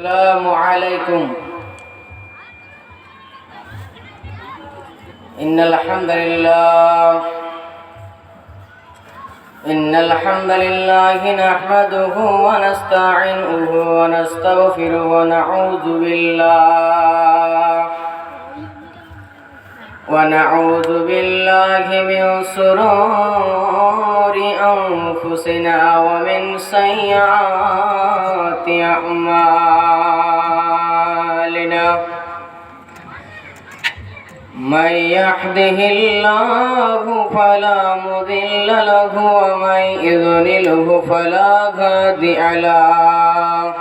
السلام عليكم. إن الحمد لله. إن الحمد لله نحمده ونستعينه ونستغفره ونعوذ بالله. ونعوذ بالله من شرور أنفسنا ومن سيئات أعمالنا. من يهده الله فلا مضل له ومن يضلله فلا هادي له.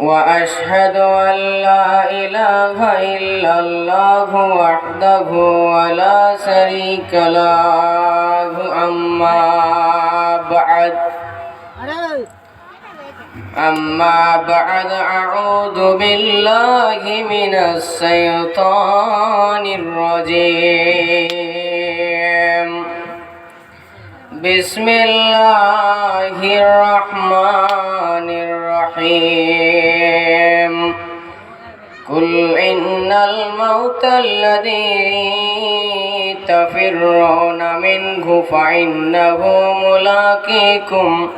وأشهد أن لا إله إلا الله وحده ولا شريك له. أما بعد. أما بعد أعوذ بالله من الشيطان الرجيم. بسم الله الرحمن الرحيم. قل إن الموت الذي تفرون منه فإنه ملاقيكم.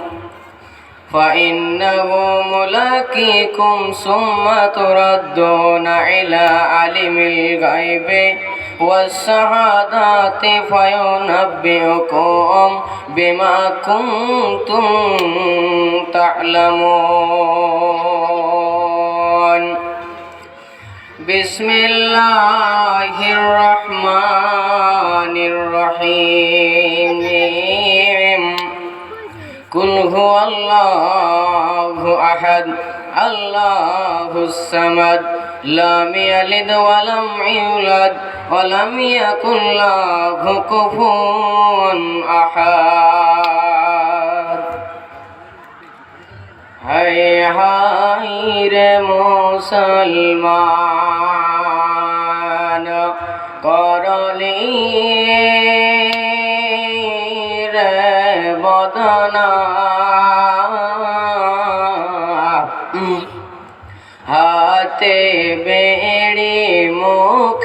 فإنه ملاقيكم ثم تردون إلى علم الغيب والشهادات فينبئكم بما كنتم تعلمون بسم الله الرحمن الرحيم الله أحد الله الصمد لم يلد ولم يولد ولم يكن له كفوا أحد high high রে মুসলমান করলি রে বদনা হাতে বেড়ি মুখ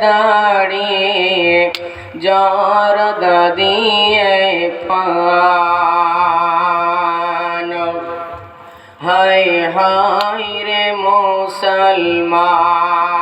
দাঁড়িয়ে জ্বর দিয়ে পান। হাই হাই রে মুসলমান।